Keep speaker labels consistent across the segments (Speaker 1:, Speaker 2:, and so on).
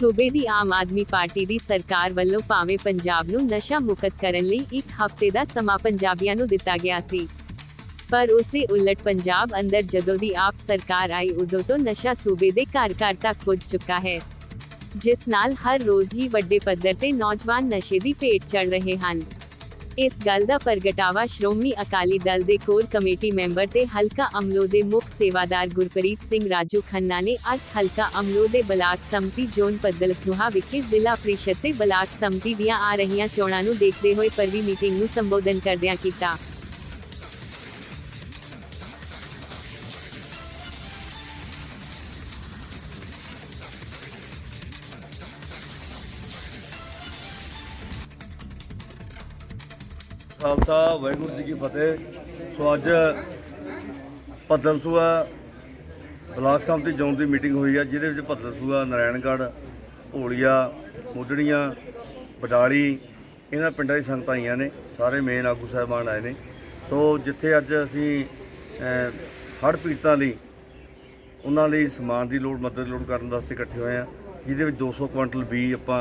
Speaker 1: ਸੂਬੇ ਦੀ ਆਮ ਆਦਮੀ ਪਾਰਟੀ ਦੀ ਸਰਕਾਰ ਵੱਲੋਂ ਭਾਵੇਂ ਪੰਜਾਬ ਨੂੰ ਨਸ਼ਾ ਮੁਕਤ ਕਰਨ ਲਈ ਇੱਕ ਹਫ਼ਤੇ ਦਾ ਸਮਾਂ ਪੰਜਾਬੀਆਂ ਨੂੰ ਦਿੱਤਾ ਗਿਆ ਸੀ। ਪਰ ਉਸ ਦੇ ਉਲਟ ਪੰਜਾਬ ਅੰਦਰ ਜਦੋਂ ਦੀ ਆਪ ਸਰਕਾਰ ਆਈ ਉਦੋਂ ਤੋਂ ਨਸ਼ਾ ਸੂਬੇ ਦੇ ਘਰ ਘਰ ਤੱਕ ਪੁੱਜ ਚੁੱਕਾ ਹੈ। ਜਿਸ ਨਾਲ ਹਰ ਰੋਜ਼ ਹੀ ਵੱਡੇ ਪੱਧਰ ਤੇ ਨੌਜਵਾਨ ਨਸ਼ੇ ਦੀ ਭੇਟ ਚੜ ਰਹੇ ਹਨ। ਇਸ ਗੱਲ ਦਾ ਪ੍ਰਗਟਾਵਾ ਸ਼੍ਰੋਮਣੀ ਅਕਾਲੀ ਦਲ ਦੇ ਕੋਰ ਕਮੇਟੀ ਮੈਂਬਰ ਤੇ ਹਲਕਾ ਅਮਲੋ ਦੇ ਮੁੱਖ ਸੇਵਾਦਾਰ ਗੁਰਪ੍ਰੀਤ ਸਿੰਘ ਰਾਜੂ ਖੰਨਾ ਨੇ ਅੱਜ ਹਲਕਾ ਅਮਲੋ ਦੇ ਬਲਾਕ ਸੰਮਤੀ ਜ਼ੋਨ ਪੱਦਲਖਨੂਹਾ ਵਿਖੇ ਜ਼ਿਲ੍ਹਾ ਪ੍ਰੀਸ਼ਦ ਤੇ ਬਲਾਕ ਸੰਮਤੀ ਦੀਆਂ ਆ ਰਹੀਆਂ ਚੋਣਾਂ ਨੂੰ ਦੇਖਦੇ ਹੋਏ ਪਰਵੀ ਮੀਟਿੰਗ ਨੂੰ ਸੰਬੋਧਨ ਕਰਦਿਆਂ ਕੀਤਾ।
Speaker 2: ਖਾਲਸਾ, ਵਾਹਿਗੁਰੂ ਜੀ ਕੀ ਫਤਿਹ। ਸੋ ਅੱਜ ਭੱਦਲਸੂਆ ਬਲਾਕ ਸੰਮਤੀ ਜ਼ੋਨ ਦੀ ਮੀਟਿੰਗ ਹੋਈ ਆ, ਜਿਹਦੇ ਵਿੱਚ ਭੱਦਲਸੂਆ ਨਾਰਾਇਣਗੜ੍ਹ ਢੋਲੀਆ ਮੁੱਦੜੀਆਂ ਬਡਾਲੀ, ਇਹਨਾਂ ਪਿੰਡਾਂ ਦੀ ਸੰਗਤਾਂ ਆਈਆਂ ਨੇ, ਸਾਰੇ ਮੇਨ ਆਗੂ ਸਾਹਿਬਾਨ ਆਏ ਨੇ। ਸੋ ਜਿੱਥੇ ਅੱਜ ਅਸੀਂ ਹੜ੍ਹ ਪੀੜਤਾਂ ਲਈ, ਉਹਨਾਂ ਲਈ ਸਮਾਨ ਦੀ ਲੋੜ, ਮਦਦ ਦੀ ਲੋੜ ਕਰਨ ਵਾਸਤੇ ਇਕੱਠੇ ਹੋਏ ਆ, ਜਿਹਦੇ ਵਿੱਚ 200 ਕੁਇੰਟਲ ਬੀ ਆਪਾਂ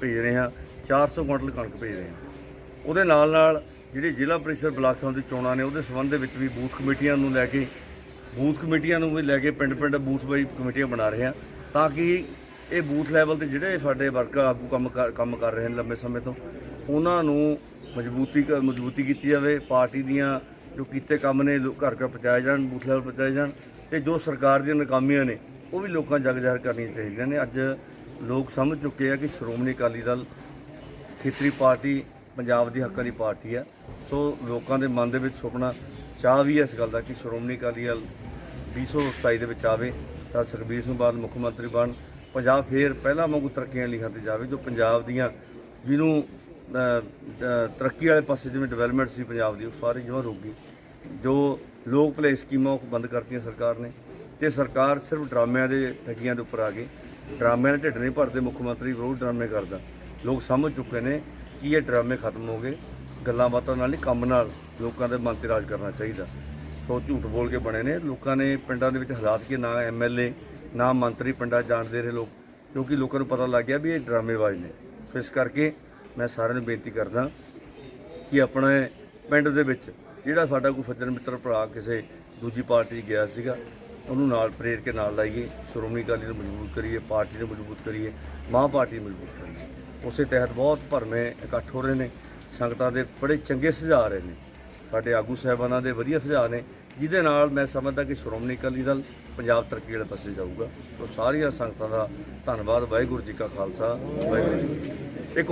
Speaker 2: ਭੇਜ ਰਹੇ ਹਾਂ 400 ਕੁਇੰਟਲ ਕਣਕ ਭੇਜ ਰਹੇ ਹਾਂ। ਉਹਦੇ ਨਾਲ ਨਾਲ ਜਿਹੜੇ ਜ਼ਿਲ੍ਹਾ ਪ੍ਰੀਸ਼ਦ ਬਲਾਕ ਸੰਮਤੀ ਚੋਣਾਂ ਨੇ, ਉਹਦੇ ਸੰਬੰਧ ਦੇ ਵਿੱਚ ਵੀ ਬੂਥ ਕਮੇਟੀਆਂ ਨੂੰ ਲੈ ਕੇ, ਬੂਥ ਕਮੇਟੀਆਂ ਨੂੰ ਵੀ ਲੈ ਕੇ ਪਿੰਡ ਪਿੰਡ ਬੂਥ ਬਾਈ ਕਮੇਟੀਆਂ ਬਣਾ ਰਹੇ ਹਾਂ, ਤਾਂ ਕਿ ਇਹ ਬੂਥ ਲੈਵਲ ਤੇ ਜਿਹੜੇ ਸਾਡੇ ਵਰਕਰ ਆਗੂ ਕੰਮ ਕਰ ਕੰਮ ਕਰ ਰਹੇ ਨੇ ਲੰਬੇ ਸਮੇਂ ਤੋਂ, ਉਹਨਾਂ ਨੂੰ ਮਜ਼ਬੂਤੀ ਕ- ਮਜ਼ਬੂਤੀ ਕੀਤੀ ਜਾਵੇ, ਪਾਰਟੀ ਦੀਆਂ ਜੋ ਕੀਤੇ ਕੰਮ ਨੇ ਘਰ ਘਰ ਪਹੁੰਚਾਏ ਜਾਣ, ਬੂਥ ਲੈਵਲ ਪਹੁੰਚਾਏ ਜਾਣ, ਤੇ ਜੋ ਸਰਕਾਰ ਦੀਆਂ ਨਾਕਾਮੀਆਂ ਨੇ, ਉਹ ਵੀ ਲੋਕਾਂ ਜਗ ਜ਼ਾਹਰ ਕਰਨੀਆਂ ਚਾਹੀਦੀਆਂ ਨੇ। ਅੱਜ ਲੋਕ ਸਮਝ ਚੁੱਕੇ ਆ ਕਿ ਸ਼੍ਰੋਮਣੀ ਅਕਾਲੀ ਦਲ ਖੇਤਰੀ ਪਾਰਟੀ ਪੰਜਾਬ ਦੀ ਹੱਕਾਂ ਦੀ ਪਾਰਟੀ ਆ ਸੋ ਲੋਕਾਂ ਦੇ ਮਨ ਦੇ ਵਿੱਚ ਸੁਪਨਾ, ਚਾਹ ਵੀ ਹੈ ਇਸ ਗੱਲ ਦਾ ਕਿ ਸ਼੍ਰੋਮਣੀ ਅਕਾਲੀ ਦਲ 2027 ਦੇ ਵਿੱਚ ਆਵੇ, ਤਾਂ ਸੁਖਬੀਰ ਸਿੰਘ ਬਾਦਲ ਮੁੱਖ ਮੰਤਰੀ ਬਣ। ਪੰਜਾਬ ਫੇਰ ਪਹਿਲਾਂ ਵਾਂਗੂ ਤਰੱਕੀਆਂ ਲਿਖਾਂ ਤੇ ਜਾਵੇ, ਜੋ ਪੰਜਾਬ ਦੀਆਂ ਜਿਹਨੂੰ ਤਰੱਕੀ ਵਾਲੇ ਪਾਸੇ ਜਿਵੇਂ ਡਿਵੈਲਪਮੈਂਟ ਸੀ ਪੰਜਾਬ ਦੀ, ਉਹ ਸਾਰੀ ਜਮਾਂ ਰੁਕ ਗਈ। ਜੋ ਲੋਕ ਭਲੇ ਸਕੀਮਾਂ ਉਹ ਬੰਦ ਕਰਤੀਆਂ ਸਰਕਾਰ ਨੇ, ਤੇ ਸਰਕਾਰ ਸਿਰਫ ਡਰਾਮਿਆਂ ਦੇ ਠੱਗੀਆਂ ਦੇ ਉੱਪਰ ਆ ਗਈ। ਡਰਾਮਿਆਂ ਦੇ ਢਿੱਡ ਨਹੀਂ ਭਰਦੇ ਮੁੱਖ ਮੰਤਰੀ, ਵਿਰੋਧ ਡਰਾਮੇ ਕਰਦਾ। ਲੋਕ ਸਮਝ ਚੁੱਕੇ ਨੇ ਕਿ ਇਹ ਡਰਾਮੇ ਖਤਮ ਹੋ ਗਏ? ਗੱਲਾਂ ਬਾਤਾਂ ਨਾਲ ਨਹੀਂ, ਕੰਮ ਨਾਲ ਲੋਕਾਂ ਦੇ ਮਨ ਤੇ ਰਾਜ ਕਰਨਾ ਚਾਹੀਦਾ। ਸੋ ਝੂਠ ਬੋਲ ਕੇ ਬਣੇ ਨੇ। ਲੋਕਾਂ ਨੇ ਪਿੰਡਾਂ ਦੇ ਵਿੱਚ ਹਾਲਾਤ ਕੀ ਨਾ ਐਮਐਲਏ ਨਾ ਮੰਤਰੀ ਪਿੰਡਾਂ ਜਾਣਦੇ ਰਹੇ ਲੋਕ, ਕਿਉਂਕਿ ਲੋਕਾਂ ਨੂੰ ਪਤਾ ਲੱਗ ਗਿਆ ਵੀ ਇਹ ਡਰਾਮੇਬਾਜ਼ ਨੇ। ਸੋ ਇਸ ਕਰਕੇ ਮੈਂ ਸਾਰਿਆਂ ਨੂੰ ਬੇਨਤੀ ਕਰਦਾ ਕਿ ਆਪਣੇ ਪਿੰਡ ਦੇ ਵਿੱਚ ਜਿਹੜਾ ਸਾਡਾ ਕੋਈ ਸੱਜਣ ਮਿੱਤਰ ਭਰਾ ਕਿਸੇ ਦੂਜੀ ਪਾਰਟੀ 'ਚ ਗਿਆ ਸੀਗਾ, ਉਹਨੂੰ ਨਾਲ ਪ੍ਰੇਰ ਕੇ ਨਾਲ ਲਾਈਏ। ਸ਼੍ਰੋਮਣੀ ਅਕਾਲੀ ਨੂੰ ਮਜ਼ਬੂਤ ਕਰੀਏ, ਪਾਰਟੀ ਨੂੰ ਮਜ਼ਬੂਤ ਕਰੀਏ ਮਾਂ ਪਾਰਟੀ ਨੂੰ ਮਜ਼ਬੂਤ ਕਰੀਏ। ਉਸੇ ਤਹਿਤ ਬਹੁਤ ਭਰਮੇ ਇਕੱਠ ਹੋ ਰਹੇ ਨੇ, ਸੰਗਤਾਂ ਦੇ ਬੜੇ ਚੰਗੇ ਸੁਝਾਅ ਆ ਰਹੇ ਨੇ। ਸਾਡੇ ਆਗੂ ਸਾਹਿਬਾਨਾਂ ਦੇ ਵਧੀਆ ਸੁਝਾਅ ਨੇ, ਜਿਹਦੇ ਨਾਲ ਮੈਂ ਸਮਝਦਾ ਕਿ ਸ਼੍ਰੋਮਣੀ ਅਕਾਲੀ ਦਲ ਪੰਜਾਬ ਤਰੱਕੀ ਵਾਲੇ ਪਾਸੇ ਜਾਊਗਾ। ਸੋ ਸਾਰੀਆਂ ਸੰਗਤਾਂ ਦਾ ਧੰਨਵਾਦ, ਵਾਹਿਗੁਰੂ ਜੀ ਕਾ ਖਾਲਸਾ, ਵਾਹਿਗੁਰੂ ਜੀ ਇੱਕ